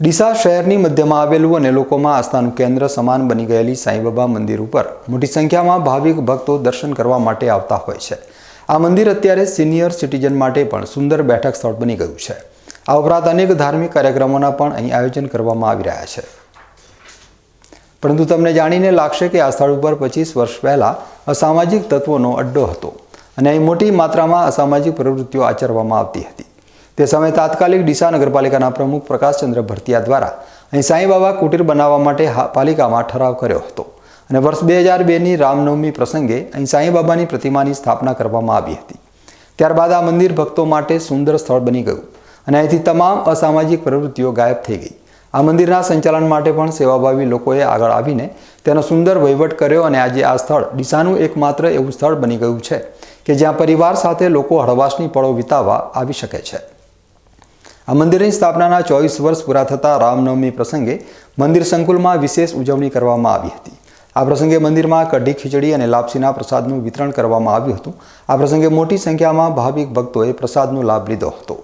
ડીસા શહેરની મધ્યમાં આવેલું અને લોકોમાં આસ્થાનું કેન્દ્ર સમાન બની ગયેલી સાંઈબાબા મંદિર ઉપર મોટી સંખ્યામાં ભાવિક ભક્તો દર્શન કરવા માટે આવતા હોય છે. આ મંદિર અત્યારે સિનિયર સિટીઝન માટે પણ સુંદર બેઠક સ્થળ બની ગયું છે. આ ઉપરાંત અનેક ધાર્મિક કાર્યક્રમોના પણ અહીં આયોજન કરવામાં આવી રહ્યા છે. પરંતુ તમને જાણીને લાગશે કે આ સ્થળ ઉપર પચીસ વર્ષ પહેલાં અસામાજિક તત્વોનો અડ્ડો હતો અને અહીં મોટી માત્રામાં અસામાજિક પ્રવૃત્તિઓ આચરવામાં આવતી હતી. તે સમયે તાત્કાલિક ડીસા નગરપાલિકાના પ્રમુખ પ્રકાશચંદ્ર ભરતિયા દ્વારા અહીં સાંઈબાબા કુટીર બનાવવા માટે પાલિકામાં ઠરાવ કર્યો હતો. અને વર્ષ બે હજાર બેની રામનવમી પ્રસંગે અહીં સાંઈબાબાની પ્રતિમાની સ્થાપના કરવામાં આવી હતી. ત્યારબાદ આ મંદિર ભક્તો માટે સુંદર સ્થળ બની ગયું અને અહીંથી તમામ અસામાજિક પ્રવૃત્તિઓ ગાયબ થઈ ગઈ. આ મંદિરના સંચાલન માટે પણ સેવાભાવી લોકોએ આગળ આવીને તેનો સુંદર વહીવટ કર્યો અને આજે આ સ્થળ ડીસાનું એકમાત્ર એવું સ્થળ બની ગયું છે કે જ્યાં પરિવાર સાથે લોકો હળવાશની પળો વિતાવવા આવી શકે છે. આ મંદિરની સ્થાપનાના ચોવીસ વર્ષ પૂરા થતા રામનવમી પ્રસંગે મંદિર સંકુલમાં વિશેષ ઉજવણી કરવામાં આવી હતી. આ પ્રસંગે મંદિરમાં કઢી ખીચડી અને લાપસીના પ્રસાદનું વિતરણ કરવામાં આવ્યું હતું. આ પ્રસંગે મોટી સંખ્યામાં ભાવિક ભક્તોએ પ્રસાદનો લાભ લીધો હતો.